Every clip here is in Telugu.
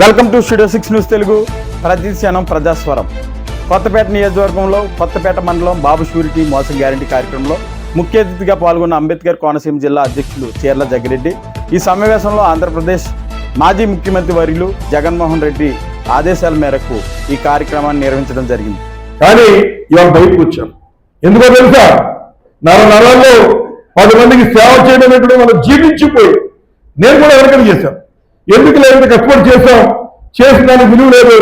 Welcome to studio six news Telugu. ప్రతిశనం ప్రజాస్వరం. కొత్తపేట నియోజకవర్గంలో కొత్తపేట మండలం బాబు షూరిటీ మోసం గ్యారంటీ కార్యక్రమంలో ముఖ్య అతిథిగా పాల్గొన్న అంబేద్కర్ కోనసీమ జిల్లా అధ్యక్షులు చీర్ల జగ్గిరెడ్డి. ఈ సమావేశంలో ఆంధ్రప్రదేశ్ మాజీ ముఖ్యమంత్రి వర్యులు జగన్మోహన్ రెడ్డి ఆదేశాల మేరకు ఈ కార్యక్రమాన్ని నిర్వహించడం జరిగింది. కానీ ఇవాళ బయటకు వచ్చాం. ఎందుకో తెలుసా? నర నరాల్లో పది మందికి సేవ చేయడం అనేటువంటి జీవించిపోయి నేను కూడా ఎవరికైనా చేశాను. ఎందుకు లేదంటే కష్టపడి చేస్తాం చేసిన దానికి విలువ లేదు.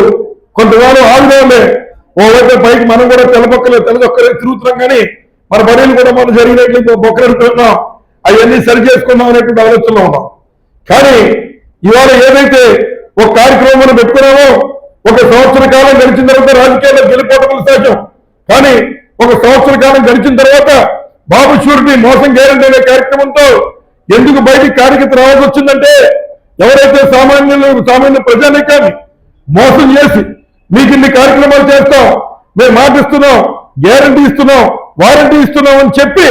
కొంతకాలం ఆగుదాంలే ఓ వైపు పైకి మనం కూడా తెలపొక్కలే తెలదొక్కలే తిరుగుతున్నాం కానీ మన పనులు కూడా మనం జరిగినట్లు బొక్కలుతున్నాం అవన్నీ సరి చేసుకుందాం అనేటువంటి ఆలోచనలో ఉన్నాం. కానీ ఇవాళ ఏదైతే ఒక కార్యక్రమం మనం పెట్టుకున్నామో ఒక సంవత్సర కాలం గడిచిన తర్వాత రాజకీయాల్లో గెలిపోవటం సాధ్యం. కానీ ఒక సంవత్సర కాలం గడిచిన తర్వాత బాబు షూరిటీ మోసం గ్యారంటీ అనే కార్యక్రమంతో ఎందుకు బయటికి కార్యకర్త రావాల్సి వచ్చిందంటే ఎవరైతే సామాన్యులు సామాన్య ప్రజానికాన్ని మోసం చేసి మీకు ఇన్ని కార్యక్రమాలు చేస్తాం మేము మాటిస్తున్నాం గ్యారంటీ ఇస్తున్నాం వారంటీ ఇస్తున్నాం అని చెప్పి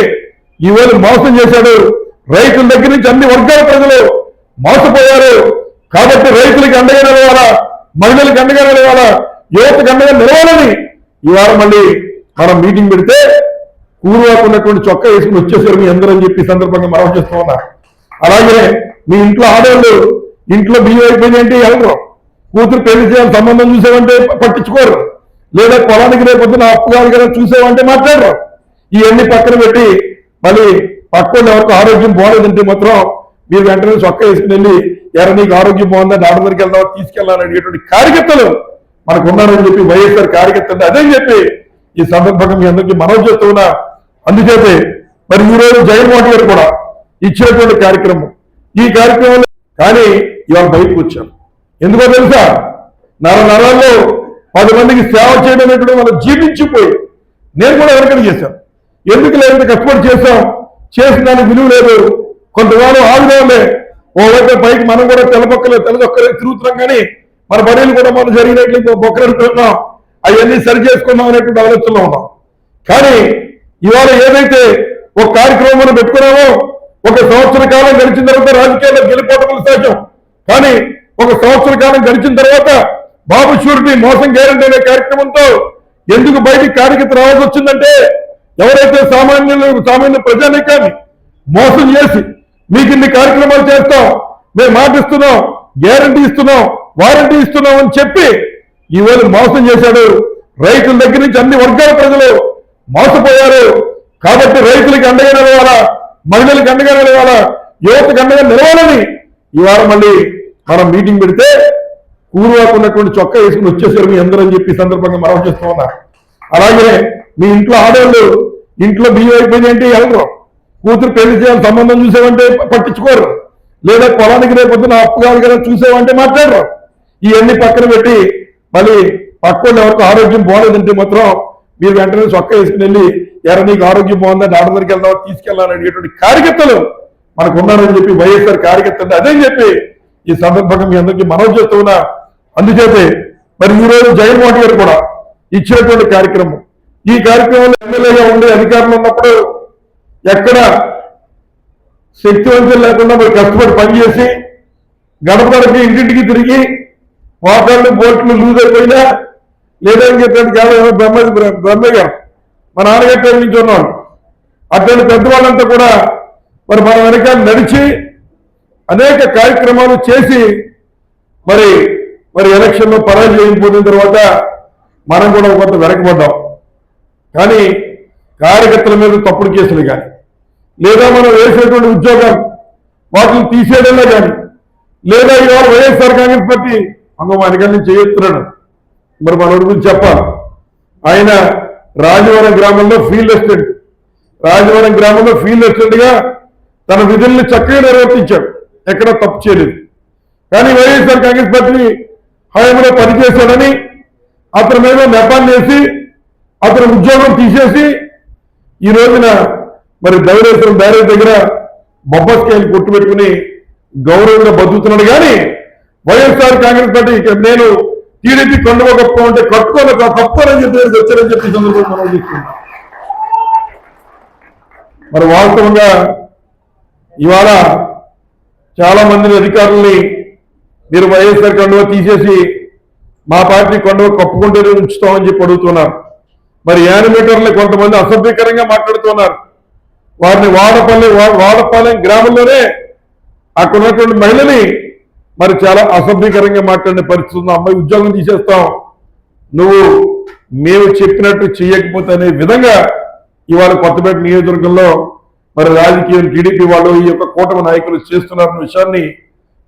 ఈవేళ మోసం చేశాడు. రైతుల దగ్గర నుంచి అన్ని వర్గాల ప్రజలు మోసపోయారు. కాబట్టి రైతులకి అండగా నిలవాలా? మహిళలకు అండగా నిలవాలా? యువతకు అండగా నిలవాలని ఇవాళ మళ్ళీ మనం మీటింగ్ పెడితే కూరువాకున్నటువంటి చొక్కా వేసుకుని వచ్చేసారు మీ అందరూ అని చెప్పి సందర్భంగా మనం చేస్తూ ఉన్నా అలాగే మీ ఇంట్లో ఆడవాళ్ళు ఇంట్లో బియ్యం అయిపోయింది అంటే ఎవరు? కూతురు పెళ్ళి చేయాలి సంబంధం చూసామంటే పట్టించుకోరు. లేదా పొలానికి రేపొద్దున అప్పు కాదు కదా చూసామంటే మాట్లాడరు. ఇవన్నీ పక్కన పెట్టి మళ్ళీ పక్కన ఎవరికి ఆరోగ్యం బాగలేదంటే మాత్రం మీరు వెంటనే చొక్కా వేసుకుని వెళ్ళి ఎర నీకు ఆరోగ్యం బాగుందా? డాక్టర్ దగ్గరికి వెళ్దాం తీసుకెళ్ళాలని అడిగేటువంటి కార్యకర్తలు మనకు ఉన్నారని చెప్పి వైఎస్ఆర్ కార్యకర్తలు అదే చెప్పి ఈ సందర్భంగా మీ అందరికీ మనం చేస్తూ ఉన్నా. అందుచేతే మరి ఈరోజు జగన్మోహన్ గారు కూడా ఇచ్చినటువంటి కార్యక్రమం ఈ కార్యక్రమంలో కానీ ఇవాళ బయటకు వచ్చాం. ఎందుకో తెలుసా? నర నరాల్లో పది మందికి సేవ చేయడం అనేటువంటి మనం జీవించిపోయి నేను కూడా ఎవరికైనా చేశాను ఎందుకు లేదంటే కష్టపడి చేశాం? చేసిన దానికి విలువ లేదు. కొంతకాలం ఆగుదాంలే ఓ పైకి మనం కూడా తెలపొక్కలే తెలదొక్కలే తిరుగుతున్నాం కానీ మన పనులు కూడా మనం జరిగినట్లు బొక్కరెడుతున్నాం అవన్నీ సరి చేసుకుందాం అనేటువంటి ఆలోచనలో ఉన్నాం. కానీ ఇవాళ ఏదైతే ఒక కార్యక్రమం మనం పెట్టుకున్నామో ఒక సంవత్సర కాలం గడిచిన తర్వాత రాజకీయాల్లో గెలిపోవడం సాధ్యం. కానీ ఒక సంవత్సర కాలం గడిచిన తర్వాత బాబు షూరిటీ మోసం గ్యారంటీ అనే కార్యక్రమంతో ఎందుకు బయటికి కార్యకర్త రావాల్సి వచ్చిందంటే ఎవరైతే సామాన్యులు సామాన్య కానీ మోసం చేసి మీకు ఇన్ని కార్యక్రమాలు చేస్తాం మేము మాటిస్తున్నాం గ్యారంటీ ఇస్తున్నాం వారంటీ ఇస్తున్నాం అని చెప్పి ఈవేళ మోసం చేశాడు. రైతుల దగ్గర నుంచి అన్ని వర్గాల ప్రజలు మోసపోయారు. కాబట్టి రైతులకి అండగా నిలవాలా? మహిళలకు అండగా నిలవాల యువతకు అండగా నిలవాలని వారం మళ్ళీ మనం మీటింగ్ పెడితే కూరువాకున్నటువంటి చొక్కా వేసుకుని వచ్చేసారు మీ అందరూ అని చెప్పి సందర్భంగా మనం చేస్తూ ఉన్నా. అలాగే మీ ఇంట్లో ఆడవాళ్ళు ఇంట్లో బియ్యం అయిపోయిందంటే ఎవరు కూతురు పెళ్ళి చేయాలని సంబంధం చూసామంటే పట్టించుకోరు. లేదా పొలానికి రేపొద్దున అప్పు కాదు కదా చూసామంటే మాట్లాడరు. ఇవన్నీ పక్కన పెట్టి మళ్ళీ పక్కన ఎవరికి ఆరోగ్యం బాగాలేదంటే మాత్రం మీరు వెంటనే చొక్కా వేసుకుని వెళ్ళి ఎర నీకు ఆరోగ్యం బాగుందా డాక్టర్ దగ్గరికి వెళ్దాం తీసుకెళ్ళాలని అడిగేటువంటి కార్యకర్తలు మనకు ఉన్నారని చెప్పి వైఎస్ఆర్ కార్యకర్తలు అదే చెప్పి ఈ సందర్భంగా మీ అందరికీ మనవి చేస్తూ ఉన్నా. అందుచేతే మరి ఈ రోజు జగన్మోహన్ గారు కూడా ఇచ్చినటువంటి కార్యక్రమం. ఈ కార్యక్రమంలో ఎమ్మెల్యేగా ఉండే అధికారులు ఉన్నప్పుడు ఎక్కడ శక్తివంతం లేకుండా మరి కష్టపడి పనిచేసి గడప ఇంటింటికి తిరిగి మోకాళ్ళు బోట్లు లూజ్ అయిపోయినా లేదని ఇంకేంటి కాదు బ్రహ్మ బ్రహ్మ గారు మా నాన్నగారి పేరు నుంచి ఉన్నాడు. అటువంటి పెద్దవాళ్ళంతా కూడా మరి మన వెనక నడిచి అనేక కార్యక్రమాలు చేసి మరి మరి ఎలక్షన్లో పరాజయం పొందిన తర్వాత మనం కూడా కొంత వెనకబడ్డాం. కానీ కార్యకర్తల మీద తప్పుడు కేసులు కానీ లేదా మనం వేసేటువంటి ఉద్యోగం వాటిని తీసేయడంలో కానీ లేదా ఇవాళ వైఎస్ఆర్ కాంగ్రెస్ పార్టీ అంగం మనకల్ని చేస్తున్నాడు. మరి మన గురించి చెప్పాలి. ఆయన రాజవరం గ్రామంలో ఫీల్డ్ అసిస్టెంట్. రాజవరం గ్రామంలో ఫీల్డ్ అసిస్టెంట్గా తన విధుల్ని చక్కగా నిర్వర్తించాడు. ఎక్కడ తప్పు చేయలేదు. కానీ వైఎస్ఆర్ కాంగ్రెస్ పార్టీ హయాంలో పనిచేశాడని అతని మీద నెపాన్ని వేసి అతని ఉద్యోగం తీసేసి ఈ రోజున మరి ధవళేశ్వరం బ్యారేజ్ దగ్గర బొబ్బస్కాయలు కొట్టు పెట్టుకుని గౌరవంగా బతుకుతున్నాడు. కానీ వైఎస్ఆర్ కాంగ్రెస్ పార్టీ నేను టీడీపీ కండువ ఉంటే కట్టుకోను తప్పని చెప్పి వచ్చారని చెప్పి ఈ సందర్భంగా మనం చూస్తున్నాం మరి వాస్తవంగా ఇవాళ చాలా మందిని అధికారుల్ని మీరు వైఎస్ఆర్ కండువ తీసేసి మా పార్టీ కండువ కప్పుకుంటూనే ఉంచుతామని చెప్పి అడుగుతున్నారు. మరి యానిమేటర్లు కొంతమంది అసభ్యకరంగా మాట్లాడుతున్నారు. వారిని వాడపల్లి వాడపాలెం గ్రామంలోనే అక్కడ ఉన్నటువంటి మహిళని మరి చాలా అసభ్యకరంగా మాట్లాడిన పరిస్థితి ఉంది. అమ్మాయి ఉద్యోగం తీసేస్తాం. నువ్వు మేము చెప్పినట్టు చేయకపోతే అనే విధంగా ఇవాళ కొత్తపేట నియోజకవర్గంలో మరి రాజకీయం టీడీపీ వాళ్ళు ఈ యొక్క కూటమి నాయకులు చేస్తున్నారన్న విషయాన్ని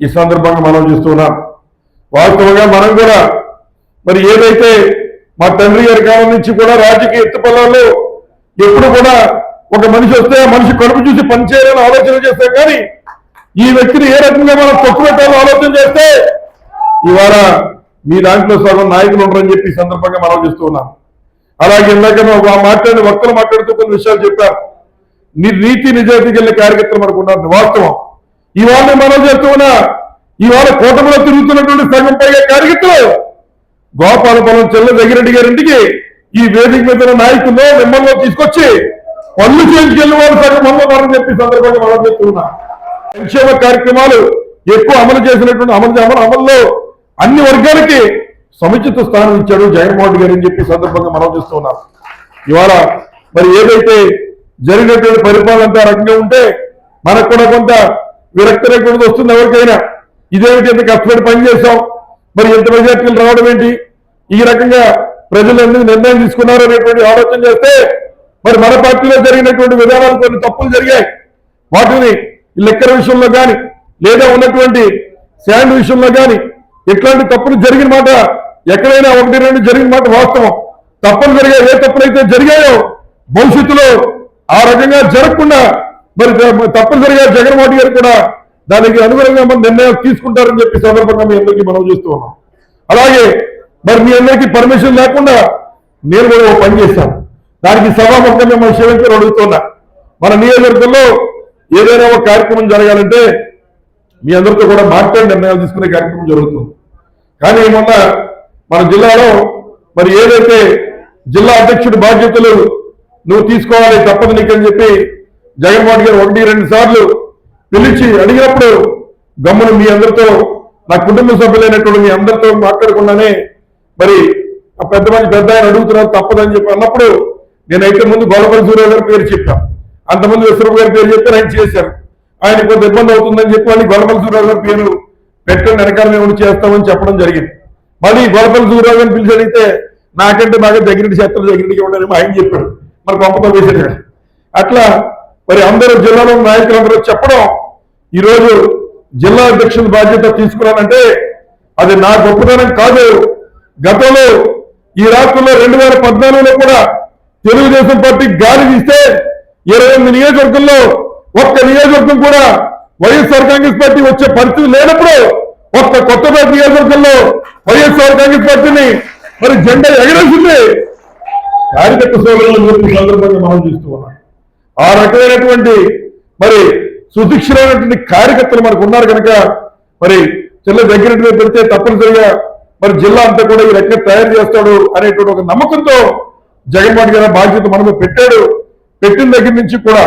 ఈ సందర్భంగా మనం చేస్తున్నాం వాస్తవంగా మనం కూడా మరి ఏదైతే మా తండ్రి గారి కాలం నుంచి కూడా రాజకీయ ఎత్తుపల్లాల్లో ఎప్పుడు కూడా ఒక మనిషి వస్తే మనిషి కడుపు చూసి పనిచేయాలని ఆలోచన చేస్తాం కానీ ఈ వ్యక్తిని ఏ రకంగా మనం తొక్కు ఆలోచన చేస్తే ఇవాళ మీ దాంట్లో సగం నాయకులు ఉండరని చెప్పి సందర్భంగా మనం చేస్తూ అలాగే ఇందాక మాట్లాడిన వక్తలు మాట్లాడుతూ కొన్ని విషయాలు చెప్పారు. నీ నీతి నిజాయితీకి వెళ్ళే కార్యకర్తలు మనకు ఉన్నారు. వాస్తవం. ఇవాళ మనం చేస్తున్నా ఇవాళ కూటమిలో తిరుగుతున్నటువంటి సగం పైగా కార్యకర్తలు గోపాలపురం చెల్ల దగ్గరెడ్డి గారింటికి ఈ వేదిక మీద నాయకులు మిమ్మల్ని తీసుకొచ్చి పనులు చేయించుకెళ్ళిన వాళ్ళు సగం మంది చెప్పి సందర్భంగా మనం చెప్తున్నా సంక్షేమ కార్యక్రమాలు ఎక్కువ అమలు చేసినటువంటి అమలు అమలు అమల్లో అన్ని వర్గాలకి సముచిత స్థానం ఇచ్చాడు జగన్మోహన్ రెడ్డి గారు అని చెప్పి సందర్భంగా మనం చూస్తున్నాం ఇవాళ మరి ఏదైతే జరిగినటువంటి పరిపాలన అంతా రకంగా ఉంటే మనకు కూడా కొంత విరక్తి లేకుండా వస్తుంది ఎవరికైనా. ఇదేమిటి ఎంత కష్టపడి పనిచేసాం మరి ఎంత మెజార్టీలు రావడం ఏంటి? ఈ రకంగా ప్రజలు ఎందుకు నిర్ణయం తీసుకున్నారు అనేటువంటి ఆలోచన చేస్తే మరి మన పార్టీలో జరిగినటువంటి విధానాలు కొన్ని తప్పులు జరిగాయి. వాటిని లెక్కల విషయంలో కానీ లేదా ఉన్నటువంటి శాండ్ విషయంలో కానీ ఇట్లాంటి తప్పులు జరిగిన మాట ఎక్కడైనా ఒకటి రెండు జరిగిన మాట వాస్తవం. తప్పులు జరిగా ఏ తప్పులైతే జరిగాయో భవిష్యత్తులో ఆ రకంగా జరగకుండా మరి తప్పులు జరిగా జగన్మోహన్ గారు కూడా దానికి అనుగుణంగా మన నిర్ణయం తీసుకుంటారని చెప్పి సందర్భంగా మీ అందరికీ మనం చూస్తూ ఉన్నాం. అలాగే మరి మీ అందరికీ పర్మిషన్ లేకుండా నేను కూడా పని చేశాను దానికి సభాముఖంగా మన శివంకర్ అడుగుతున్నా. మన నియోజకవర్గంలో ఏదైనా ఒక కార్యక్రమం జరగాలంటే మీ అందరితో కూడా మాట్లాడి నిర్ణయాలు తీసుకునే కార్యక్రమం జరుగుతుంది. కానీ మొన్న మన జిల్లాలో మరి ఏదైతే జిల్లా అధ్యక్షుడి బాధ్యతలు నువ్వు తీసుకోవాలి తప్పదు నీకని చెప్పి జగన్మోహన్ గారు ఒకటి రెండు సార్లు పిలిచి అడిగినప్పుడు గమ్మును మీ అందరితో నా కుటుంబ సభ్యులైనటువంటి మీ అందరితో మాట్లాడకుండానే మరి ఆ పెద్ద మంది పెద్ద ఆయన అడుగుతున్నారు తప్పదని చెప్పి అన్నప్పుడు నేనైతే ముందు గొల్లపల్లి సూర్య గారి పేరు చెప్పాను. అంతమంది విశ్వరూప్ గారి పేరు చెప్తే ఆయన చేశారు. ఆయన కొంత ఇబ్బంది అవుతుందని చెప్పి మళ్ళీ గొడపల సూర్యరావు గారి పేరు పెట్టుకుని వెనకాల మేము చేస్తామని చెప్పడం జరిగింది. మళ్ళీ గొడపల సూర్యరావు గారిని పిలిచి అడిగితే నాకంటే బాగా దగ్గరికి చేస్తారు దగ్గరికి ఉండాలని ఆయన చెప్పాడు. మరి పంపతో వేసాడు అట్లా మరి అందరూ జిల్లాలో నాయకులందరూ చెప్పడం ఈరోజు జిల్లా అధ్యక్షుల బాధ్యత తీసుకున్నానంటే అది నా గొప్పతనం కాదు. గతంలో ఈ రాష్ట్రంలో రెండు వేల పద్నాలుగులో కూడా తెలుగుదేశం పార్టీ గాలి తీస్తే ఇరవై ఎనిమిది నియోజకవర్గంలో ఒక్క నియోజకవర్గం కూడా వైఎస్ఆర్ కాంగ్రెస్ పార్టీ వచ్చే పరిస్థితి లేనప్పుడు ఒక్క కొత్తపేట నియోజకవర్గంలో వైఎస్ఆర్ కాంగ్రెస్ పార్టీని మరి జెండా ఎగరేసింది కార్యకర్త సోదరులను చెప్పి సందర్భంగా మనం చూస్తూ ఉన్నాం. ఆ రకమైనటువంటి మరి సుశిక్షరైనటువంటి కార్యకర్తలు మనకు ఉన్నారు కనుక మరి జిల్లా దగ్గర పెడితే తప్పనిసరిగా మరి జిల్లా అంతా కూడా ఈ రకంగా తయారు చేస్తాడు అనేటువంటి ఒక నమ్మకంతో జగన్మోహన్ గారి బాధ్యత మనము పెట్టాడు. పెట్టిన దగ్గర నుంచి కూడా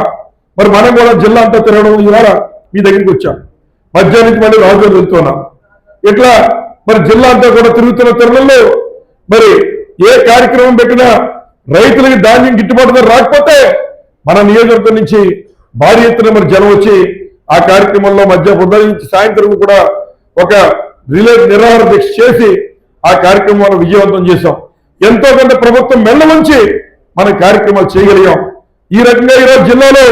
మరి మనం కూడా జిల్లా అంతా తిరగడం ఇవాళ మీ దగ్గరికి వచ్చాం. మధ్యాహ్నానికి మళ్ళీ రాజులు వెళ్తున్నాం ఇట్లా మరి జిల్లా అంతా కూడా తిరుగుతున్న తరుణంలో మరి ఏ కార్యక్రమం పెట్టినా రైతులకి ధాన్యం గిట్టుబాటు ధర రాకపోతే మన నియోజకవర్గం నుంచి భారీ ఎత్తున మరి జనం వచ్చి ఆ కార్యక్రమంలో మధ్య ఉదయం నుంచి సాయంత్రం కూడా ఒక రిలే నిర్వహణ దీక్ష చేసి ఆ కార్యక్రమాన్ని విజయవంతం చేశాం. ఎంతో కొంత ప్రభుత్వం మెల్ల ఉంచి మన కార్యక్రమాలు చేయగలిగాం. ఈ రకంగా ఈరోజు జిల్లాలో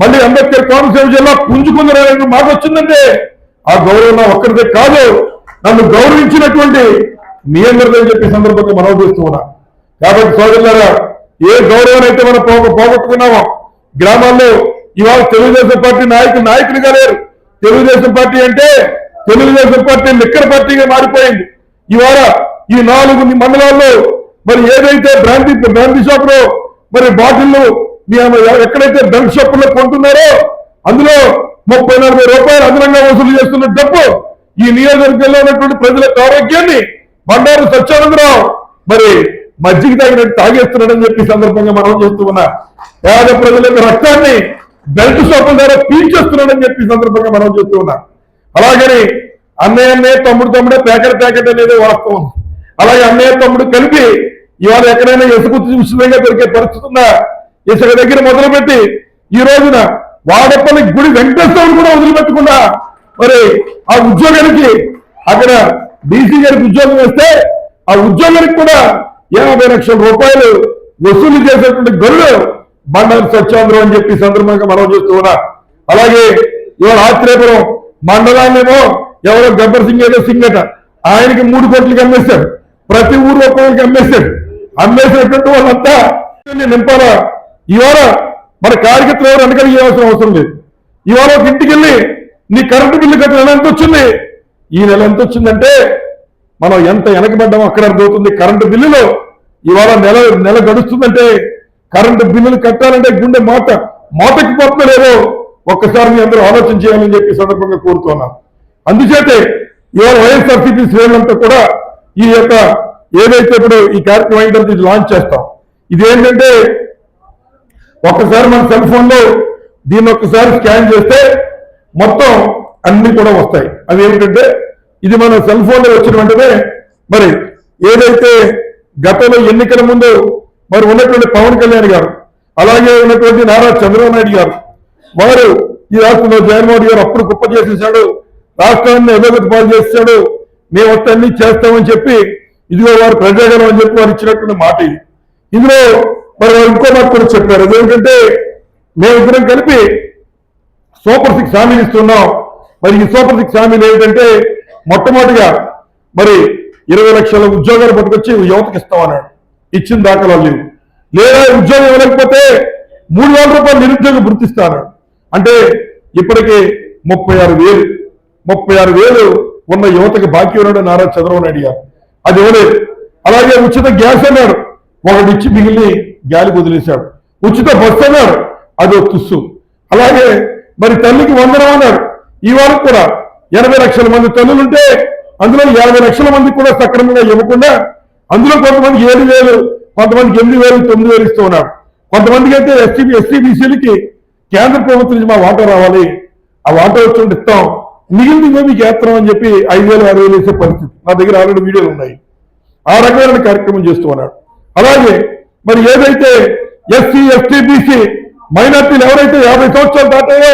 మళ్ళీ అంబేద్కర్ కోనసీమ జిల్లా పుంజుకుందనే మాట వచ్చిందంటే ఆ గౌరవం నా ఒక్కరిదే కాదు నన్ను గౌరవించినటువంటి మీ అందరిదని చెప్పి సందర్భంగా మనం చేస్తూ ఉన్నాం. కాబట్టి సోదరులారా ఏ గౌరవం అయితే మనం పోగ పోగొట్టుకున్నామో గ్రామాల్లో ఇవాళ తెలుగుదేశం పార్టీ నాయకులు నాయకులుగా లేరు. తెలుగుదేశం పార్టీ అంటే తెలుగుదేశం పార్టీ లిక్కర్ పార్టీగా మారిపోయింది. ఇవాళ ఈ నాలుగు మండలాల్లో మరి ఏదైతే బ్రాంతి బ్రాంతి షాప్లో మరి బాటిల్లు ఎక్కడైతే డ్రగ్ షాపుల్లో కొంటున్నారో అందులో ముప్పై నలభై రూపాయలు అదనంగా వసూలు చేస్తున్న డబ్బు ఈ నియోజకవర్గంలో ఉన్నటువంటి ప్రజల ఆరోగ్యాన్ని బండారు సత్యానందరావు మరి మజ్జిగ తాగినట్టు తాగేస్తున్నాడని చెప్పి సందర్భంగా మనం చేస్తూ ఉన్నా. పేద ప్రజల యొక్క రక్తాన్ని బెల్ట్ షాపుల ద్వారా పీల్చేస్తున్నాడని చెప్పి సందర్భంగా మనం చేస్తూ ఉన్నా. అలాగని అన్నయ్య అన్నయ్య తమ్ముడు తమ్ముడే ప్యాకెట్ ప్యాకెట్ అనేది వాస్తవం. అలాగే అన్నయ్య తమ్ముడు కలిపి ఇవాళ ఎక్కడైనా ఎసుగుతు ఉచితంగా దొరికే పరిస్థితి ఉందా? ఇసుక దగ్గర మొదలుపెట్టి ఈ రోజున వాడపల్లి గుడి వెంకటేశ్వరుడు కూడా వదిలిపెట్టకుండా మరి ఆ ఉద్యోగానికి అక్కడ డీసీ గారికి ఉద్యోగం వేస్తే ఆ ఉద్యోగానికి కూడా ఎనభై లక్షల రూపాయలు వసూలు చేసేటువంటి గరుడు మండలం స్వచ్ఛాంధ్రం అని చెప్పి సందర్భంగా మనం చూస్తూ ఉన్నా. అలాగే ఇవాళ ఆశ్చర్యపురం మండలాన్నేమో ఎవరో గబ్బర్ సింగ్ ఏదో సింగ్ అట. ఆయనకి మూడు కోట్లకి అమ్మేశారు. ప్రతి ఊరు ఒక్కొక్కరికి అమ్మేశారు. అమ్మేసినటువంటి వాళ్ళంతా నింపాలా ఇవాళ మన కార్యకర్తలు ఎవరు వెనకలు చేయాల్సిన అవసరం లేదు. ఇవాళ ఒక ఇంటికి వెళ్ళి నీ కరెంటు బిల్లు కట్టిన నెల ఎంత వచ్చింది? ఈ నెల ఎంత వచ్చిందంటే మనం ఎంత వెనకబడ్డామో అక్కడ అర్థమవుతుంది. కరెంటు బిల్లులో ఇవాళ నెల నెల గడుస్తుందంటే కరెంటు బిల్లులు కట్టాలంటే గుండె మాట మాటకి పోతలేదో ఒక్కసారి మీ అందరూ ఆలోచన చేయాలని చెప్పి సందర్భంగా కోరుతున్నాను. అందుచేతే ఇవాళ వైఎస్ఆర్సీపీ శ్రేణులంతా కూడా ఈ యొక్క ఏదైతే ఇప్పుడు ఈ కార్యక్రమం ఏంటంటే ఇది లాంచ్ చేస్తాం. ఇది ఏంటంటే ఒక్కసారి మన సెల్ ఫోన్లో దీన్ని ఒక్కసారి స్కాన్ చేస్తే మొత్తం అన్ని కూడా వస్తాయి. అవి ఏమిటంటే ఇది మన సెల్ ఫోన్లో వచ్చిన వెంటనే మరి ఏదైతే గతంలో ఎన్నికల ముందు మరి ఉన్నటువంటి పవన్ కళ్యాణ్ గారు అలాగే ఉన్నటువంటి నారా చంద్రబాబు నాయుడు గారు వారు ఈ రాష్ట్రంలో జగన్మోహన్ గారు అప్పుడు కుప్ప చేసేసాడు రాష్ట్రాన్ని అభివృద్ధి పాలు చేశాడు మేము వస్తే అన్ని చేస్తామని చెప్పి ఇదిగో వారు ప్రజాగణం అని చెప్పి వారు ఇచ్చినటువంటి మాట ఇది. ఇందులో మరి ఇంకో మాట కూడా చెప్పారు. అదేమిటంటే మేమిద్దరం కలిపి సూపర్ సిక్స్ హామీలు ఇస్తున్నాం. మరి ఈ సూపర్ సిక్స్ హామీలు ఏంటంటే మొట్టమొదటిగా మరి ఇరవై లక్షల ఉద్యోగాలు పట్టుకొచ్చి యువతకి ఇస్తామన్నాడు. ఇచ్చిన దాఖలాలు లేవు. లేదా ఉద్యోగం ఇవ్వలేకపోతే మూడు వేల రూపాయలు నిరుద్యోగం గుర్తిస్తాను అంటే ఇప్పటికి ముప్పై ఆరు వేలు. ముప్పై ఆరు వేలు ఉన్న యువతకి బాకీ ఉన్నాడు నారా చంద్రబాబు నాయుడు గారు. అది ఇవ్వలేదు. అలాగే ఉచిత గ్యాస్ అన్నాడు. ఒకటి ఇచ్చి మిగిలిన గాలికి వదిలేశాడు. ఉచిత బస్సు అన్నాడు. అది ఒక తుస్సు. అలాగే మరి తల్లికి వందనం అన్నాడు. ఈ వారం కూడా ఎనభై లక్షల మంది తల్లులుంటే అందులో యాభై లక్షల మంది కూడా సక్రమంగా ఇవ్వకుండా అందులో కొంతమంది ఏడు వేలు కొంతమందికి ఎనిమిది వేలు తొమ్మిది వేలు ఇస్తూ ఉన్నాడు కొంతమందికి అయితే ఎస్టీ ఎస్టీబీసీలకి కేంద్ర ప్రభుత్వం నుంచి మా వాటా రావాలి. ఆ వాటా వచ్చి ఇస్తాం. మిగిలింది మేము మీకు వేస్తున్నాం అని చెప్పి ఐదు వేలు ఆరు వేలు వేసే పరిస్థితి. నా దగ్గర ఆల్రెడీ వీడియోలు ఉన్నాయి. ఆ రకమైన కార్యక్రమం చేస్తూ ఉన్నాడు. అలాగే మరి ఏదైతే ఎస్సీ ఎస్టీ బీసీ మైనార్టీలు ఎవరైతే యాభై సంవత్సరాలు దాటాయో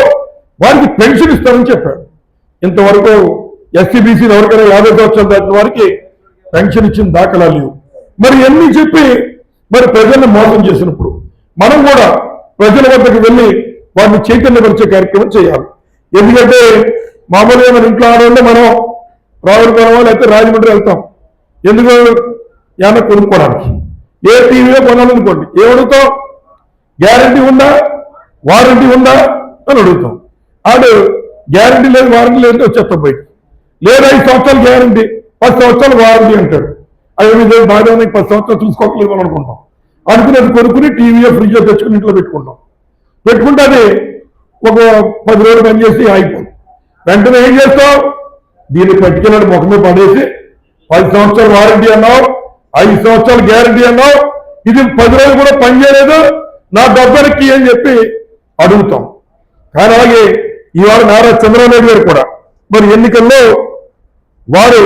వారికి పెన్షన్ ఇస్తారని చెప్పాడు. ఇంతవరకు ఎస్సీ బీసీలు ఎవరికైనా యాభై సంవత్సరాలు దాటిన వారికి పెన్షన్ ఇచ్చిన దాఖలాలు లేవు. మరి ఎన్ని చెప్పి మరి ప్రజలను మోసం చేసినప్పుడు మనం కూడా ప్రజల వద్దకు వెళ్ళి వారిని చైతన్యపరిచే కార్యక్రమం చేయాలి. ఎందుకంటే మామూలుగా మన ఇంట్లో ఆడవాళ్ళు మనం రావులపురం లేకపోతే రాజమండ్రి వెళ్తాం. ఎందుకు? ఏమన్నా కొనుక్కోవడానికి. ఏ టీవీలో కొనాలనుకోండి. ఏ అడుగుతాం గ్యారంటీ ఉందా? వారంటీ ఉందా? అని అడుగుతాం. ఆడు గ్యారంటీ లేదు వారంటీ లేదు వచ్చేస్తాం బయట లేదు ఐదు సంవత్సరాలు గ్యారంటీ పది సంవత్సరాలు వారంటీ అంటాడు. అవి మీద బాగా ఉన్నాయి పది సంవత్సరాలు చూసుకోకలేదు అని అనుకుంటాం. అనుకుని అది కొనుక్కుని టీవీయో ఫ్రిడ్జ్లో తెచ్చుకుని ఇంట్లో పెట్టుకుంటాం. పెట్టుకుంటే అది ఒక పది రోజులు పనిచేసి అయిపోతుంది వెంటనే ఏం చేస్తావు? దీన్ని పట్టుకెళ్ళాడు ముఖమే పడేసి పది సంవత్సరాలు వారంటీ అన్నావు ఐదు సంవత్సరాలు గ్యారంటీ అన్నావు. ఇది పది రోజులు కూడా పనిచేయలేదు నా డబ్బులకి అని చెప్పి అడుగుతాం. కానీ అలాగే ఇవాళ నారా చంద్రబాబు నాయుడు గారు కూడా మరి ఎన్నికల్లో వారు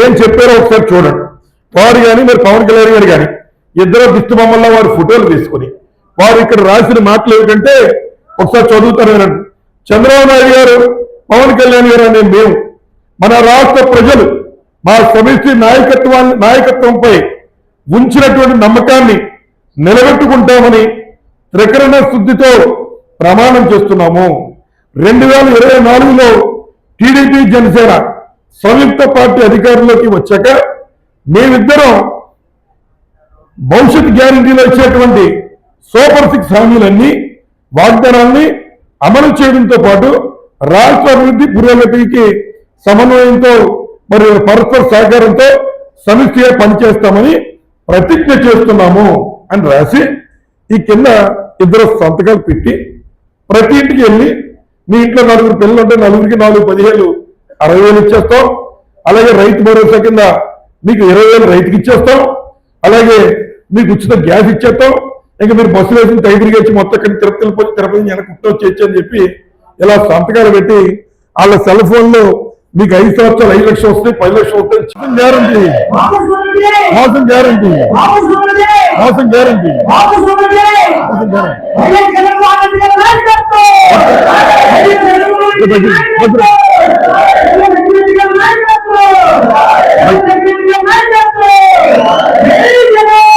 ఏం చెప్పారో ఒకసారి చూడండి. వారు కానీ మరి పవన్ కళ్యాణ్ గారు కానీ ఇద్దరు దిష్టి బొమ్మల్లో వారు ఫోటోలు తీసుకుని వారు ఇక్కడ రాసిన మాటలు ఏమిటంటే ఒకసారి చదువుతారు చంద్రబాబు నాయుడు గారు పవన్ కళ్యాణ్ గారు అనే మేము మన రాష్ట్ర ప్రజలు మా సమిష్టి నాయకత్వాన్ని నాయకత్వంపై ఉంచినటువంటి నమ్మకాన్ని నిలబెట్టుకుంటామని త్రికరణ శుద్ధితో ప్రమాణం చేస్తున్నాము. రెండు వేల ఇరవై నాలుగులో టీడీపీ జనసేన సంయుక్త పార్టీ అధికారంలోకి వచ్చాక మేమిద్దరం భవిష్యత్ గ్యారంటీలో ఇచ్చేటువంటి సూపర్ సిక్స్ హామీలన్నీ వాగ్దానాన్ని అమలు చేయడంతో పాటు రాష్ట్ర అభివృద్ధి పురోగతికి సమన్వయంతో మరి పరస్పర సహకారంతో సమిష్టిగా పనిచేస్తామని ప్రతిజ్ఞ చేస్తున్నాము అని రాసి ఈ కింద ఇద్దరు సంతకాలు పెట్టి ప్రతి ఇంటికి వెళ్ళి మీ ఇంట్లో నలుగురు పిల్లలు ఉంటే నలుగురికి నాలుగు పదిహేను అరవై వేలు ఇచ్చేస్తాం అలాగే రైతు భరోసా కింద మీకు ఇరవై వేలు రైతుకి ఇచ్చేస్తాం అలాగే మీకు ఉచిత గ్యాస్ ఇచ్చేస్తాం ఇంకా మీరు బస్సులు వేసిన టైగర్కి వచ్చి మొత్తం ఇక్కడ తిరుపతి వెళ్ళిపోయి తిరుపతి వెనక వచ్చి అని చెప్పి ఇలా సంతకాలు పెట్టి వాళ్ళ సెల్ ఫోన్లో మీకు ఐదు సంవత్సరాలు ఐదు లక్షలు వస్తాయి పది లక్షలు వస్తాయి గ్యారంటీ మాసం గ్యారంటీ మాసం గ్యారంటీ గ్యారంటీ